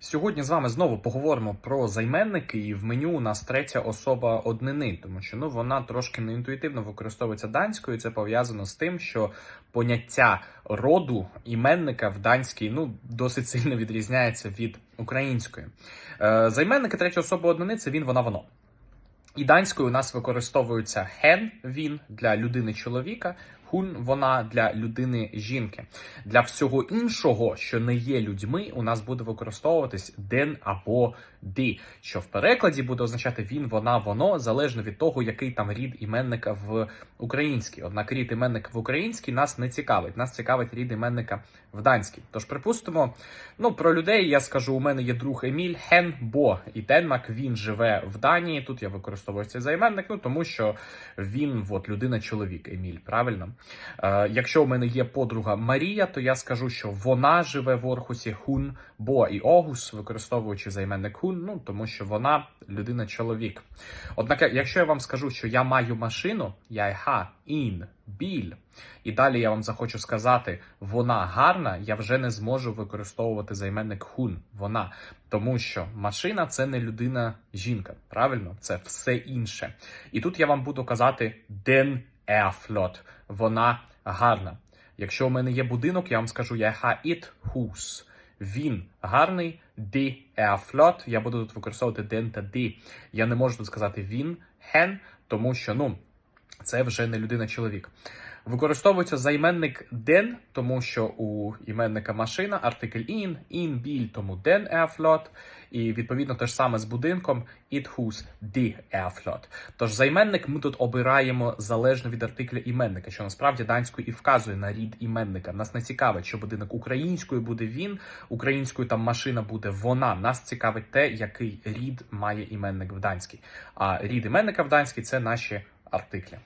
Сьогодні з вами знову поговоримо про займенники, і в меню у нас третя особа однини, тому що ну вона трошки неінтуїтивно використовується данською. Це пов'язано з тим, що поняття роду іменника в данській ну досить сильно відрізняється від української. Е, займенники третя особа однини це він, вона, воно. І данською у нас використовується hen, він для людини чоловіка, хун вона для людини жінки. Для всього іншого, що не є людьми, у нас буде використовуватись ден або ди, що в перекладі буде означати він, вона, воно, залежно від того, який там рід іменника в українській. Однак рід іменника в українській нас не цікавить. Нас цікавить рід іменника в данській. Тож припустимо, ну про людей я скажу: у мене є друг Еміль Хен Бо і Денмак. Він живе в Данії. Тут я використовую цей займенник, ну тому що він от людина чоловік Еміль. Правильно, е, якщо у мене є подруга Марія, то я скажу, що вона живе в Орхусі Хун Бо і Огус, використовуючи займенник Хун, ну тому що вона людина чоловік. Однак, якщо я вам скажу, що я маю машину, я ха ін біль. І далі я вам захочу сказати, вона гарна, я вже не зможу використовувати займенник хун, вона. Тому що машина це не людина жінка. Правильно, це все інше. І тут я вам буду казати den Erflot. Вона гарна. Якщо у мене є будинок, я вам скажу я ха it hus. Він гарний, die Erflot. Я буду тут використовувати den та die. Я не можу тут сказати він, hen, тому що ну це вже не людина-чоловік. Використовується займенник den, тому що у іменника машина, артикль in, in біль, тому den flot. І відповідно те ж саме з будинком it hus die er. Тож займенник ми тут обираємо залежно від артикля іменника, що насправді данською і вказує на рід іменника. Нас не цікавить, що будинок українською буде він, українською там машина буде вона. Нас цікавить те, який рід має іменник в данській. А рід іменника в данській це наші ارتيكلا